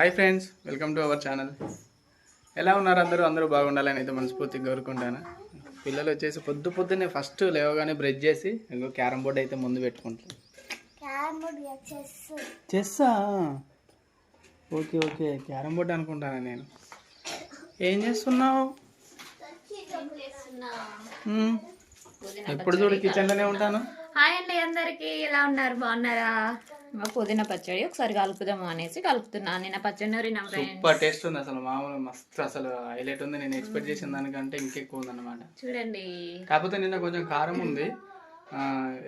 Hi friends welcome to our channel ఎలా ఉన్నారు అందరూ? అందరూ బాగుండాలని అయితే మనస్ఫూర్తిగా కోరుకుంటాను. పిల్లలు వచ్చేసి పొద్దు పొద్దున్నే ఫస్ట్ లేవగానే బ్రష్ చేసి ఇంకో క్యారమ్ బోర్డ్ అయితే ముందు పెట్టుకుంటారు. చెస్సా? Okay okay. క్యారమ్ బోర్డ్ అనుకుంటాను నేను? ఏం చేస్తున్నావు. ఎప్పుడు చూడు కిచెన్లోనే ఉంటాను. హాయ్ అండి అందరికి. ఎలా ఉన్నారు? బాగున్నారా? పుదీనా పచ్చడి ఒకసారి కలుపుదాము అనేసి కలుపుతున్నా. నిన్న పచ్చడి సూపర్ టేస్ట్ ఉంది అసలు మామూలు మస్తు అసలు హైలైట్ ఉంది. నేను ఎక్స్పెక్ట్ చేసిన దానికంటే ఇంకెక్కువ ఉంది అనమాట చూడండి. కాకపోతే నిన్న కొంచెం కారం ఉంది.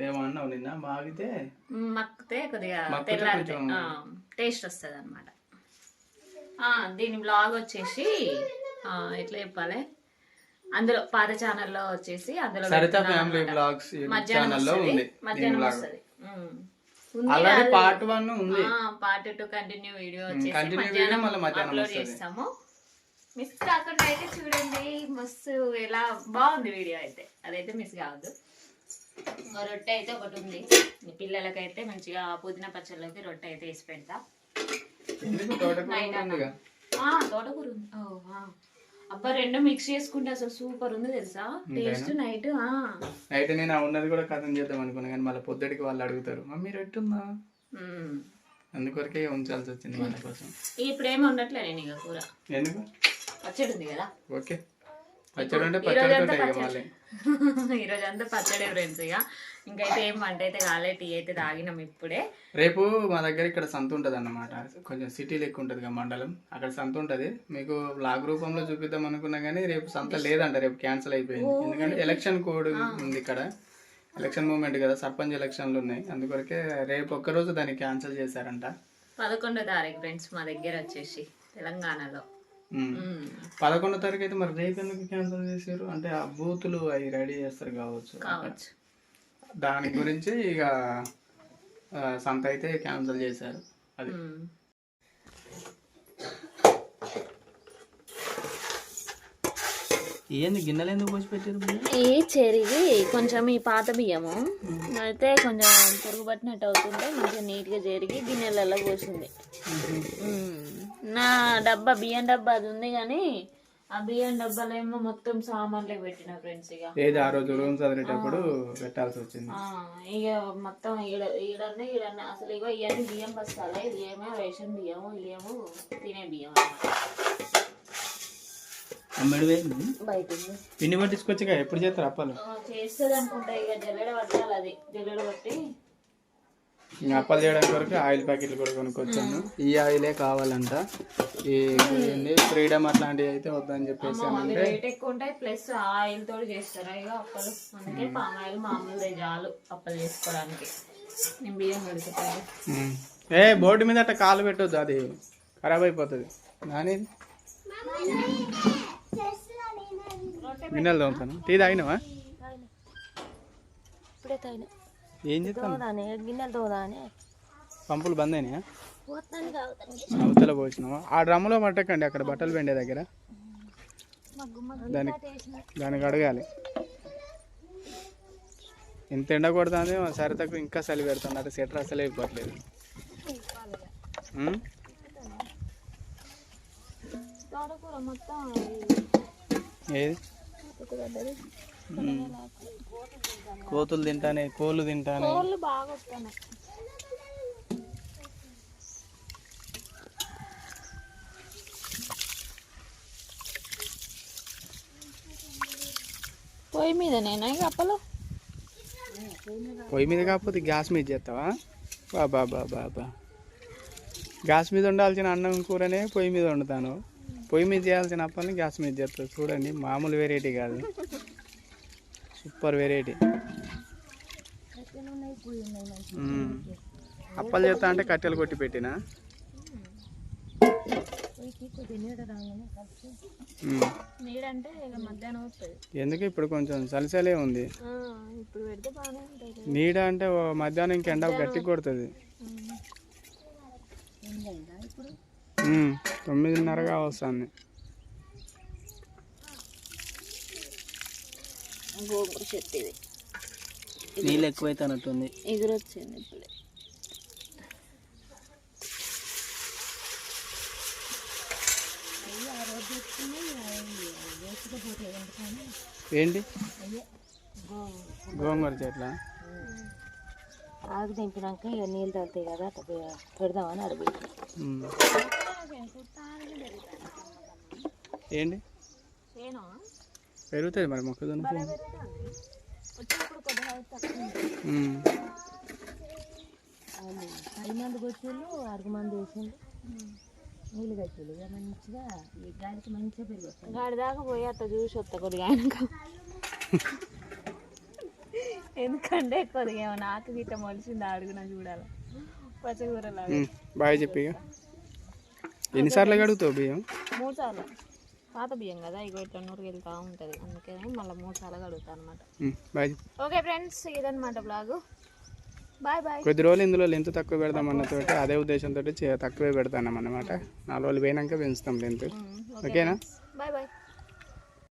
ఏమన్నావు నిన్న బాగితే మక్కితే కొద్దిగా తెల్లారితే టేస్ట్ వస్తుంది అనమాట దీని బ్లాగ్ వచ్చేసి ఎట్లా చెప్పాలి? అందులో పాత ఛానల్లో వచ్చేసి అందులో మధ్యాహ్నం వస్తది. మధ్యాహ్నం వస్తుంది. ఆల్రెడీ. పార్ట్ వన్ ఉంది. పార్ట్ టు కంటిన్యూ వీడియో మధ్యాహ్నం మళ్ళీ మధ్యాహ్నం. చేస్తాము. మిస్ కాకుండా అయితే చూడండి మస్తు ఎలా బాగుంది వీడియో అయితే. అదైతే మిస్ కావద్దు రొట్టె అయితే ఒకటి ఉంది. పిల్లలకైతే మంచిగా పుదీనా పచ్చళ్ళకి రొట్టె అయితే వేసి పెడతా. తోటకూర ఉంది. అబ్బా రెండు మిక్స్ చేసుకుంటే అసలు సూపర్ ఉంది తెలుసా? టేస్ట్ నైట్ నైట్ నేను ఉన్నది కూడా కథం చేద్దాం అనుకున్నా కానీ మళ్ళీ పొద్దుటికి వాళ్ళు అడుగుతారు మమ్మీ రొట్టుందా? అందుకొరకే ఉంచాల్సి వచ్చింది వాళ్ళ కోసం. ఇప్పుడేమి ఉండట్లే నేను ఇక కూర. ఎందుకు? పచ్చడి ఉంది కదా. ఓకే. పచ్చడి అంటే ఈ రోజు పచ్చడి. అంతా మళ్ళీ పచ్చడి ఫ్రెండ్స్ ఇక. ఇంకైతే ఏం వంట అయితే కాలే టీ అయితే తాగినాం ఇప్పుడే. రేపు మా దగ్గర ఇక్కడ సంత ఉంటుంది అన్నమాట. కొంచెం సిటీ లెక్క ఉంటుంది కదా మండలం. అక్కడ సంత ఉంటుంది. మీకు బ్లాగ్ రూపంలో చూపిద్దాం అనుకున్నా కానీ రేపు సంత లేదంట రేపు క్యాన్సిల్ అయిపోయింది. ఎందుకంటే ఎలక్షన్ కోడ్ ఉంది ఇక్కడ. ఎలక్షన్ మూమెంట్ కదా సర్పంచ్ ఎలక్షన్లు ఉన్నాయి. అందుకొరకే రేపు ఒక్కరోజు దాన్ని క్యాన్సిల్ చేశారంట. పదకొండో తారీఖు ఫ్రెండ్స్ మా దగ్గర వచ్చేసి తెలంగాణలో. పదకొండో తారీఖు అయితే మరి రేపు ఎందుకు క్యాన్సిల్ చేశారు? అంటే ఆ బూతులు అవి రెడీ చేస్తారు కావచ్చు. దాని గురించి ఇక సంత అయితే క్యాన్సిల్ చేశారు. అది. ఏంది గిన్నెలు ఎందుకు పోసి పెట్టారు ఈ చెరిగి కొంచెం ఈ పాత బియ్యము. అయితే కొంచెం పురుగు పట్టినట్టు అవుతుంటే మంచిగా నీట్గా చెరిగి గిన్నెలలో పోసింది. నా డబ్బా బియ్యం డబ్బా అది ఉంది కానీ ఆ బియ్యం డబ్బాలో ఏమో మొత్తం సామాన్లే పెట్టిన ఫ్రెండ్స్ ఇక ఏది ఆ రోజు రూమ్ చదివేటప్పుడు పెట్టాల్సి వచ్చింది. ఆ, ఇక మొత్తం ఈడ ఈడన్నీ ఈడన్నీ. అసలు ఇగో ఇవన్నీ బియ్యం బస్తాలే. ఇది ఏమో రేషన్ బియ్యము ఇవేమో తినే బియ్యం అమ్మడి ఉంది. పిండి పట్టించుకొచ్చిగా ఎప్పుడు చేస్తారు అప్పాలు? ఆ, చేస్తుంది అనుకుంటా ఇక జల్లెడ పట్టాలి అది. జల్లెడ పట్టి ఇంకా అప్పాలు చేయడానికి వరకు ఆయిల్ ప్యాకెట్లు కూడా కొనుక్కొచ్చాను. ఈ ఆయిలే కావాలంట. ఈ ఫ్రీడమ్ అట్లాంటివి అయితే వద్దని చెప్పేసి అవి అంటే రేట్ ఎక్కువ ఉంటాయి ప్లస్ ఆయిల్ తోటి చేస్తారా ఇక అప్పలు? అందుకే పామ్ ఆయిల్ మామూలుదే చాలు అప్పలు చేసుకోవడానికి. నేను బియ్యం కడుగుతాను. ఉమ్. ఏ బోర్డు మీద అట్ట కాలు పెట్టొద్దు అది ఖరాబ్ అయిపోతుంది. నాని గిన్నెలు తోముతాను. టీ తాగినావా? ఇప్పుడే తాగిన. ఏం చేస్తాను గిన్నెలు తోదానే పంపులు బంద్ అయినాయా? అవతల పోసినావా? ఆ డ్రమ్ములో పట్టకండి అక్కడ బట్టలు పెండే దగ్గర. దానికి దానికి అడగాలి. ఇంత ఎండ కొడుతుంది సరితకు ఇంకా చలి పెడుతుంది అది సెటర్ అసలే ఇవ్వట్లేదు ఏది. కోతులు తింటానే కోళ్ళు తింటానే. కోళ్ళు బాగా వస్తున్నాయి పొయ్యి మీద నేనా అప్పలు? పొయ్యి మీద కాకపోతే గ్యాస్ మీద చేస్తావా? బాబా బాబా బాబా. గ్యాస్ మీద ఉండాల్సిన అన్నం కూరనే పొయ్యి మీద వండుతాను. పొయ్యి మీద చేయాల్సిన అప్పని గ్యాస్ మీద చేస్తావు చూడండి మామూలు వెరైటీ కాదు. సూపర్ వెరైటీ మ్మ్. అప్పలు చేస్తా అంటే కట్టెలు కొట్టి పెట్టినా? వస్తుంది ఎందుకు ఇప్పుడు కొంచెం చలిచలే ఉంది? నీడ అంటే మధ్యాహ్నం ఇంక ఎండ గట్టి కొడుతుంది. మ్మ్. తొమ్మిదిన్నరగా వస్తుంది చెట్టు ఇది. నీళ్ళు ఎక్కువైతే అన్నట్టుంది ఎగురొచ్చింది ఇప్పుడే. ఏంటి? గోంగూర. చెట్ల? ఆకు తెంపినాక ఇక నీళ్ళు తగ్గుతాయి కదా పెడదామని అడుగుతుంది ఏంటి? పెరుగుతుంది మరి మొక్కజొన్న పది మంది వచ్చేళ్ళు అరుగు మంది వేసిండు నీళ్ళు కట్టేళ్ళు. ఇక మంచిగా ఈ గాలికి మంచిగా పెరిగి గాడి దాకా పోయి అట్లా చూసి వస్తా కొద్దిగా ఆయనక ఎందుకంటే కొద్దిగా ఏమన్నా ఆకు గీత మొలిసింది అడుగున చూడాలి. పచ్చకూరలాగా ఉమ్. బాయ్ చెప్పి ఇక. ఎన్నిసార్లు కడుగుతావు బియ్యం? మూడు సార్లు పాత బియ్యం కదా ఇక ఇట్లా నూరుకు వెళ్తూ ఉంటుంది. అందుకని మళ్ళీ మూడు సార్లు కడుగుతాను అనమాట. బాయ్. ఓకే ఫ్రెండ్స్ ఇదనమాట బ్లాగు. Bye bye. కొద్ది రోజులు ఇందులో లెంత్ తక్కువ పెడదాం అన్నతో అదే ఉద్దేశంతో తక్కువే పెడతాం అన్నమాట నాలుగు రోజులు పోయినాక పెంచుతాం లెంత్. ఓకేనా? Bye bye.